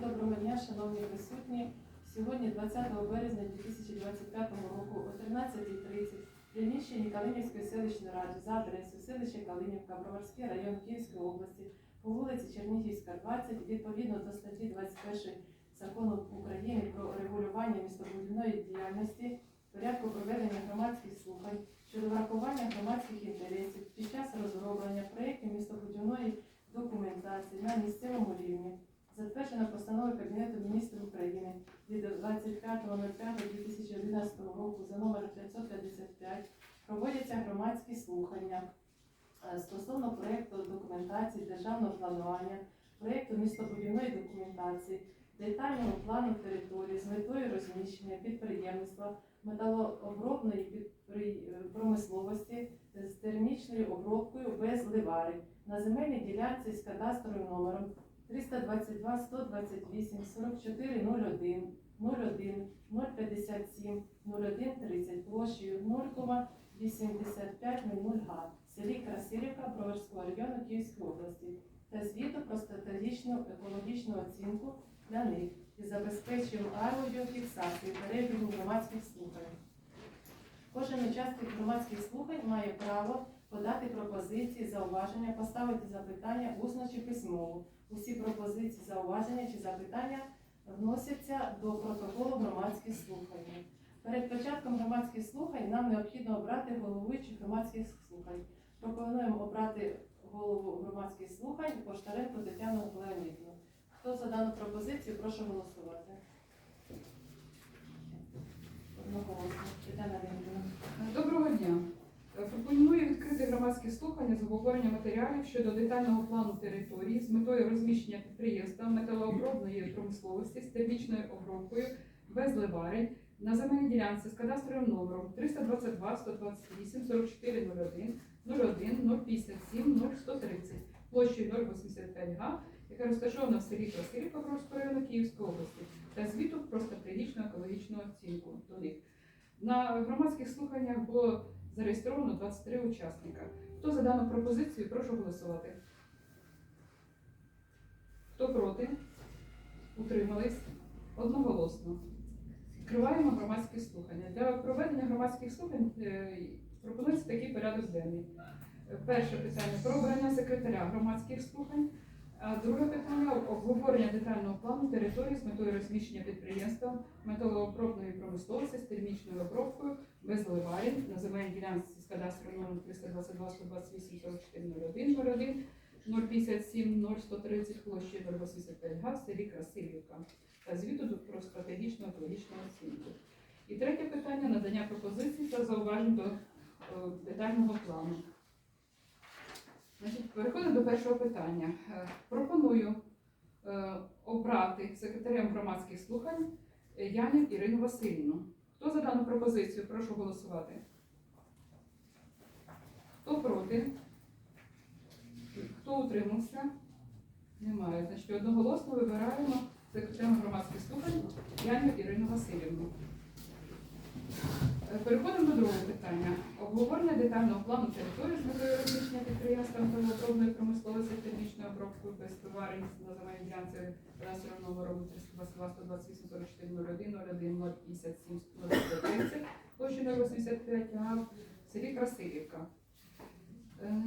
Доброго дня, шановні присутні. Сьогодні, 20 березня 2025 року о 13.30 в приміщенні Калинівської селищної ради за адресою селище Калинівка, Броварський район Київської області по вулиці Чернігівська, 20, відповідно до статті 21 Закону України про регулювання містобудівної діяльності, порядку проведення громадських слухань щодо врахування громадських інтересів під час розроблення проєктів містобудівної документації на місцевому рівні затверджена постанова Кабінету міністрів України від 25.05.2011 року за номером 555 проводяться громадські слухання е, стосовно проєкту документації державного планування, проєкту містобудівної документації, детального плану території з метою розміщення підприємництва, металообробної промисловості з термічною обробкою без ливари на земельній ділянці з кадастровим номером 322 128 44 01 01 057 01 30 площею 0,8500 га в селі Красилівка Броварського району Київської області та звіту про стратегічну екологічну оцінку для них і забезпечуємо аудіофіксацію перебігу громадських слухань. Кожен учасник громадських слухань має право подати пропозиції, зауваження, поставити запитання усно чи письмово. Усі пропозиції, зауваження чи запитання вносяться до протоколу громадських слухань. Перед початком громадських слухань нам необхідно обрати головуючих громадських слухань. Пропонуємо обрати голову громадських слухань Поштаренко Тетяну Леонідівну. Хто за дану пропозицію, прошу голосувати. Доброго дня. Пропоную відкрити громадські слухання з обговорення матеріалів щодо детального плану території з метою розміщення підприємства металообробної промисловості з термічною обробкою без ливарень на земельній ділянці з кадастровим номером 322 128 44 01 01 057 0130 площею 085 га, яка розташована в селі Красилівка Бровського району Київської області, та звіту про стратегічну екологічну оцінку до них. На громадських слуханнях було зареєстровано 23 учасника. Хто за дану пропозицію, прошу голосувати. Хто проти? Утримались? Одноголосно. Відкриваємо громадські слухання. Для проведення громадських слухань е, пропонується такий порядок денний. Перше питання про обрання секретаря громадських слухань. Друге питання обговорення детального плану території з метою розміщення підприємства металообробної промисловості з термічною обробкою без ливарень на земельній ділянці з кадастровим номером 322 128 44 01 01 057 0130 площі 085 га в селі Красилівка та звіту про стратегічну екологічну оцінку. І третє питання надання пропозицій та зауважень до е, детального плану. Значить, переходимо до першого питання. Е, Пропоную е, обрати секретарем громадських слухань е, Янів Ірину Васильівну. Хто за дану пропозицію? Прошу голосувати. Хто проти? Хто утримався? Немає. Значить, одноголосно вибираємо секретарем громадських слухань Янів Ірину Васильівну. Е, Переходимо до другого питання. Обговорення детального плану території з метою розміщення підприємства металообробної промисловості з термічною обробкою без товарів на земельній ділянці кадастровим номером 322 128 44 01 01 057 030 площі 085 га в селі Красилівка. Е,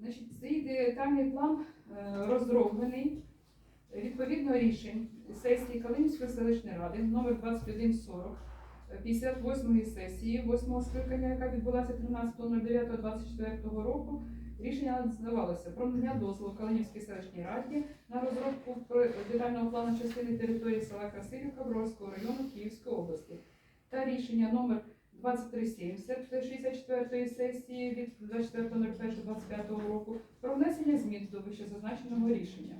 Значить, цей детальний план е, розроблений відповідно рішень сесії Калинівської селищної ради номер 2140 58-ї сесії 8-го скликання, яка відбулася 13.09.24 року. Рішення надавалося про надання дозволу Калинівській селищній раді на розробку детального плану частини території села Красилівка Бровського району Київської області та рішення номер 2370 64-ї сесії від 24.01.25 року про внесення змін до вищезазначеного рішення.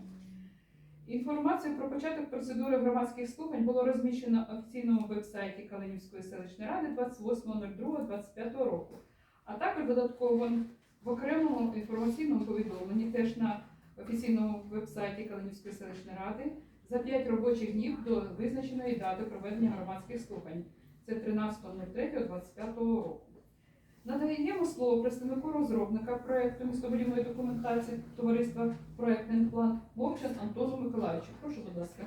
Інформацію про початок процедури громадських слухань було розміщено на офіційному вебсайті Калинівської селищної ради 28.02.25 року, а також додатково в окремому інформаційному повідомленні теж на офіційному вебсайті Калинівської селищної ради за 5 робочих днів до визначеної дати проведення громадських слухань. Це 13.03.25 року. Надаємо слово представнику розробника проекту містобудівної документації товариства Проектний план Мовчан Антону Миколаївичу. Прошу, будь ласка.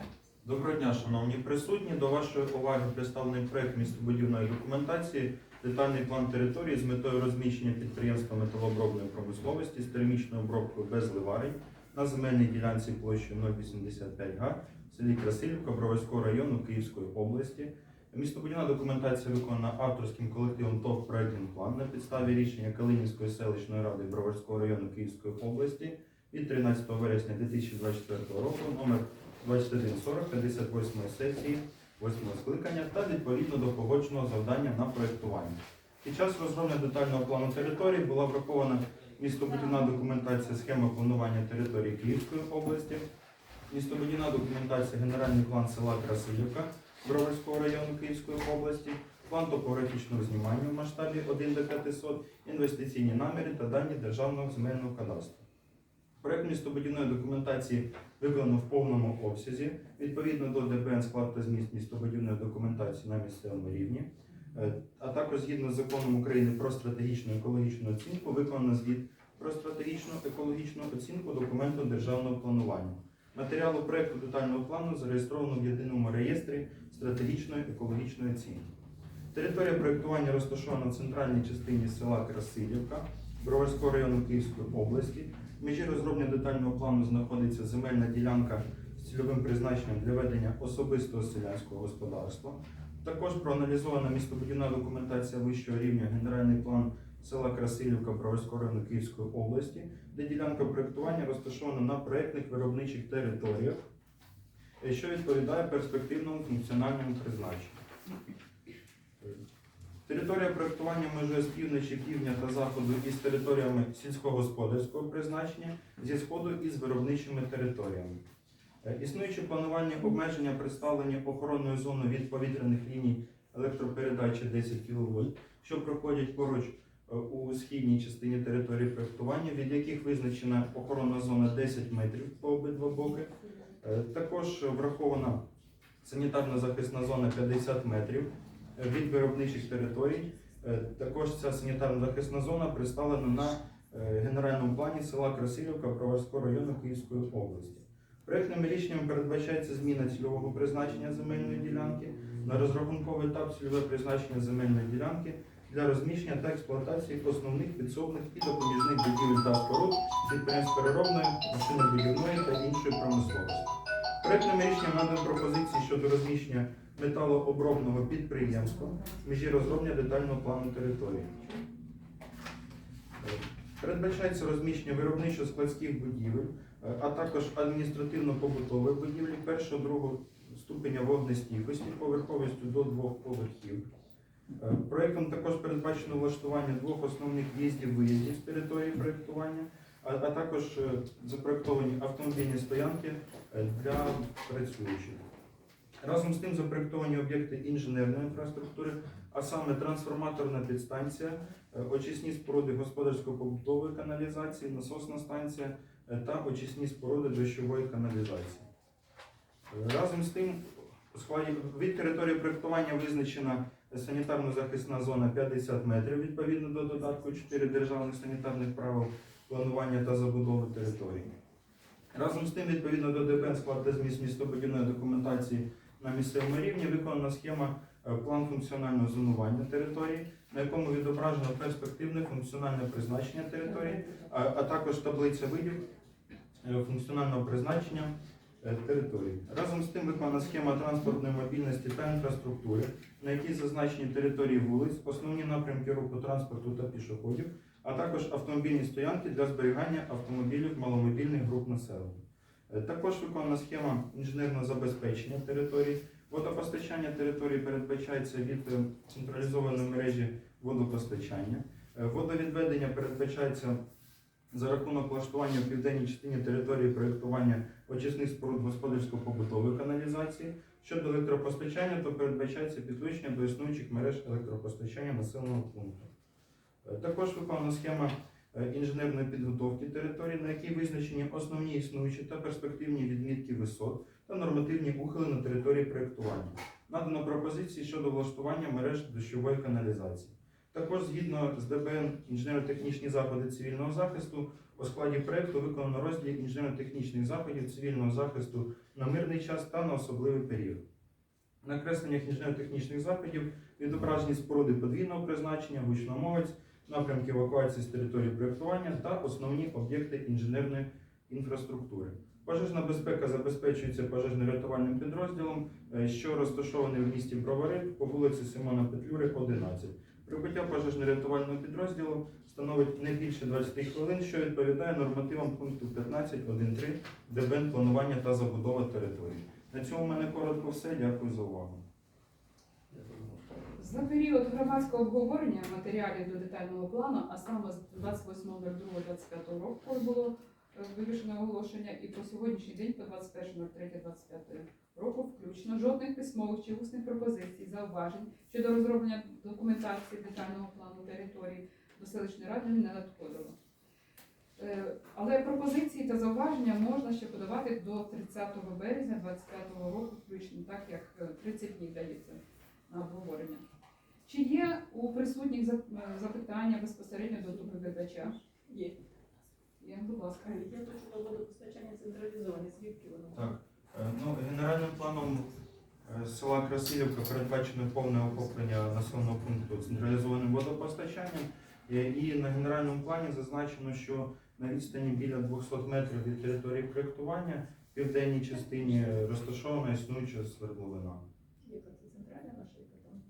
Доброго дня, шановні присутні. До вашої уваги представлений проект містобудівної документації, детальний план території з метою розміщення підприємства металообробної промисловості з термічною обробкою без ливарень на земельній ділянці площею 085 га в селі Красилівка Броварського району Київської області. Містобудівна документація виконана авторським колективом ТОВ «Проектний план» на підставі рішення Калинівської селищної ради Броварського району Київської області від 13 вересня 2024 року номер 2140 58 сесії 8 скликання та відповідно до погодженого завдання на проєктування. Під час розроблення детального плану території була врахована містобудівна документація схеми планування території Київської області, містобудівна документація генеральний план села Красилівка Броварського району Київської області, план топографічного знімання в масштабі 1 до 500, інвестиційні наміри та дані Державного земельного кадастру. Проект містобудівної документації виконано в повному обсязі відповідно до ДБН склад та зміст містобудівної документації на місцевому рівні, Е, а також згідно з законом України про стратегічну екологічну оцінку виконано звіт про стратегічну екологічну оцінку документу державного планування. Матеріалу проекту детального плану зареєстровано в єдиному реєстрі стратегічної екологічної оцінки. Територія проєктування розташована в центральній частині села Красилівка Броварського району Київської області. В межі розроблення детального плану знаходиться земельна ділянка з цільовим призначенням для ведення особистого селянського господарства. Також проаналізована містобудівна документація вищого рівня, генеральний план села Красилівка Броварського району Київської області, де ділянка проєктування розташована на проєктних виробничих територіях, е, що відповідає перспективному функціональному призначенню. Територія проєктування межує з півночі, півдня та заходу із територіями сільськогосподарського призначення, зі сходу із виробничими територіями. Е, Існуючі планувальні обмеження представлені охоронною зоною від повітряних ліній електропередачі 10 кВт, що проходять поруч у східній частині території проєктування, від яких визначена охоронна зона 10 метрів по обидва боки. Е, Також врахована санітарна захисна зона 50 метрів е, від виробничих територій. Е, Також ця санітарна захисна зона представлена на е, генеральному плані села Красилівка Броварського району Київської області. Проектним рішенням передбачається зміна цільового призначення земельної ділянки на розрахунковий етап цільове призначення земельної ділянки для розміщення та експлуатації основних підсобних і допоміжних будівель та споруд підприємств переробної, машинобудівної та іншої промисловості. Проектним рішенням надано пропозиції щодо розміщення металообробного підприємства в межі розроблення детального плану території. Передбачається розміщення виробничо-складських будівель, а також адміністративно-побутових будівель першого другого ступеня вогнестійкості поверховістю до двох поверхів. Е, Проектом також передбачено влаштування двох основних в'їздів-виїздів з території проєктування, а, а також е, запроектовані автомобільні стоянки е, для працюючих. Разом з тим запроектовані об'єкти інженерної інфраструктури, а саме трансформаторна підстанція, очисні споруди господарсько-побутової каналізації, насосна станція та очисні споруди дощової каналізації. Разом з тим, від території проєктування визначена санітарно-захисна зона 50 метрів відповідно до додатку 4 державних санітарних правил планування та забудови території. Разом з тим, відповідно до ДБН склад та зміст містобудівної документації на місцевому рівні виконана схема е, план функціонального зонування території, на якому відображено перспективне функціональне призначення території, а, а також таблиця видів е, функціонального призначення е, території. Разом з тим виконана схема транспортної мобільності та інфраструктури, на якій зазначені території вулиць, основні напрямки руху транспорту та пішоходів, а також автомобільні стоянки для зберігання автомобілів маломобільних груп населення. Е, Також виконана схема інженерного забезпечення території. Водопостачання території передбачається від е, централізованої мережі водопостачання. Водовідведення передбачається за рахунок влаштування в південній частині території проєктування очисних споруд господарсько-побутової каналізації. Щодо електропостачання, то передбачається підключення до існуючих мереж електропостачання населеного пункту. Е, Також виконана схема е, інженерної підготовки території, на якій визначені основні існуючі та перспективні відмітки висот та нормативні ухили на території проєктування. Надано пропозиції щодо влаштування мереж дощової каналізації. Також згідно з ДБН інженерно-технічні заходи цивільного захисту У складі проекту виконано розділ інженерно-технічних заходів цивільного захисту на мирний час та на особливий період. На кресленнях інженерно-технічних заходів відображені споруди подвійного призначення, гучномовець, напрямки евакуації з території проєктування та основні об'єкти інженерної інфраструктури. Пожежна безпека забезпечується пожежно-рятувальним підрозділом, е, що розташований в місті Бровари по вулиці Симона Петлюри, 11. Прибуття пожежно-рятувального підрозділу становить не більше 20 хвилин, що відповідає нормативам пункту 15.1.3 ДБН планування та забудова території. На цьому в мене коротко все. Дякую за увагу. За період громадського обговорення матеріалів до детального плану, а саме з 28.02.25 року, було е, вивішено оголошення, і по сьогоднішній день, по 21.03.25 року, включно жодних письмових чи усних пропозицій, зауважень щодо розроблення документації детального плану території до селищної ради не надходило. Е, Але пропозиції та зауваження можна ще подавати до 30 березня 2025 року, включно, так як е, 30 днів дається на обговорення. Чи є у присутніх е, запитання безпосередньо до доповідача? Є. Є, будь ласка. Я то, що водопостачання централізоване, звідки воно? Так, е, ну, генеральним планом е, села Красилівка передбачено повне охоплення населеного пункту централізованим водопостачанням. Е, І на генеральному плані зазначено, що на відстані біля 200 метрів від території проєктування в південній частині розташована існуюча свердловина. Яка це центральна наша, яка там?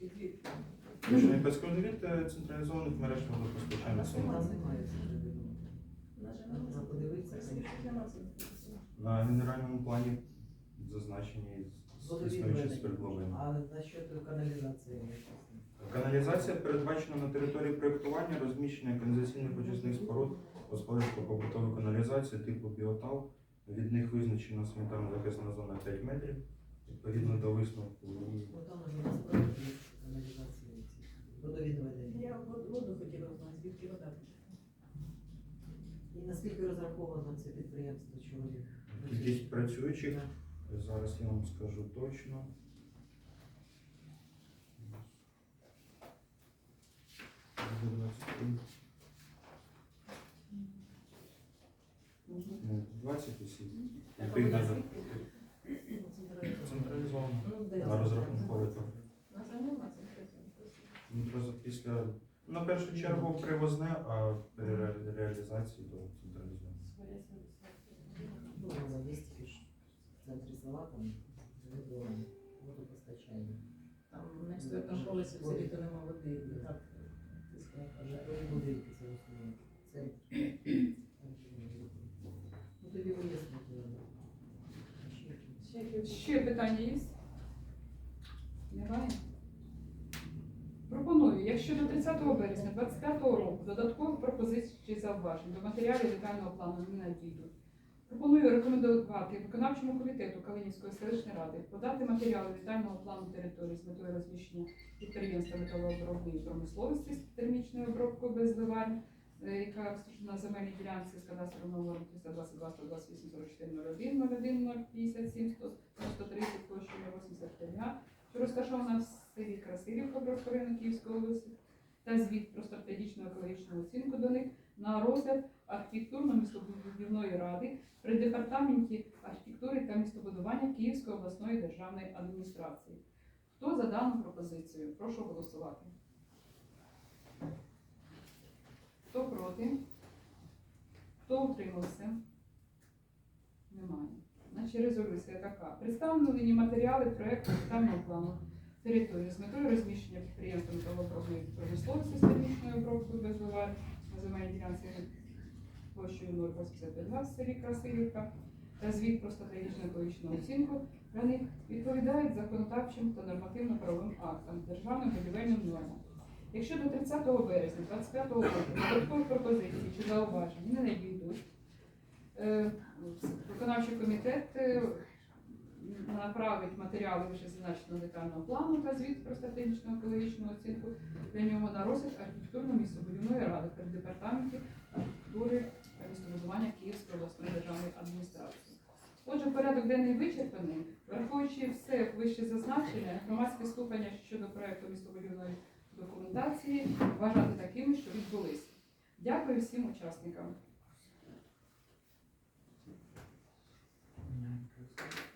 Чи звідки? Рішення е, централізованих мереж водопостачання подивитися. На генеральному плані зазначені існуючі свердловини. А насчет каналізації? Каналізація передбачена на території проєктування розміщення каналізаційних очисних споруд господарсько-побутової каналізації типу біотал. Від них визначена санітарно захисна зона 5 метрів. Відповідно до висновку. Ну. Я воду хотіла знати, звідки вода. І наскільки розраховано це підприємство чоловік? Кількість працюючих. Зараз я вам скажу точно. 20 осіб. Централізовано. На централізована. Ну, після на першу чергу привозне, а при ре- реалізації до централізовано. Ну, є тільки в центрі села, там водо- водопостачання. Там на четвертому поверсі в селі то нема води. і Так, тиска. А житлові будинки це в основному центр. Ну тоді вияснити. Ще якісь. Ще питання є? Немає? Пропоную, якщо до 30 березня 2025 року додаткових пропозицій чи зауважень до матеріалів детального плану не надійдуть, пропоную рекомендувати виконавчому комітету Калинівської селищної ради подати матеріали детального плану території з метою розміщення підприємства металообробної промисловості з термічною обробкою без зливань, е, яка розташована на земельній ділянці з кадастровим номером 322 128 44 01 01 057 130 площею 85 га, що розташована в селі Красилівка району Київської області, та звіт про стратегічну екологічну оцінку до них на розгляд архітектурно-містобудівної ради при департаменті архітектури та містобудування Київської обласної державної адміністрації. Хто за дану пропозицію? Прошу голосувати. Хто проти? Хто утримався? Немає. Значить, резолюція така. Представлені матеріали проєкту детального плану території з метою розміщення підприємства металообробної промисловості з термічною обробкою без на земельній ділянці площею 0,85 в селі Красилівка та звіт про стратегічну екологічну оцінку для них відповідають законодавчим та нормативно-правовим актам, державним будівельним нормам. Якщо до 30 березня 2025 року додаткові пропозиції чи зауваження не надійдуть, е, виконавчий комітет е, направить матеріали вже зазначеного детального плану та звіт про стратегічну екологічну оцінку для нього на розгляд архітектурно-містобудівної ради при департаменті архітектури та містобудування Київської обласної державної адміністрації. Отже, порядок денний вичерпаний, враховуючи все вище зазначене, громадські слухання щодо проекту містобудівної документації вважати такими, що відбулись. Дякую всім учасникам.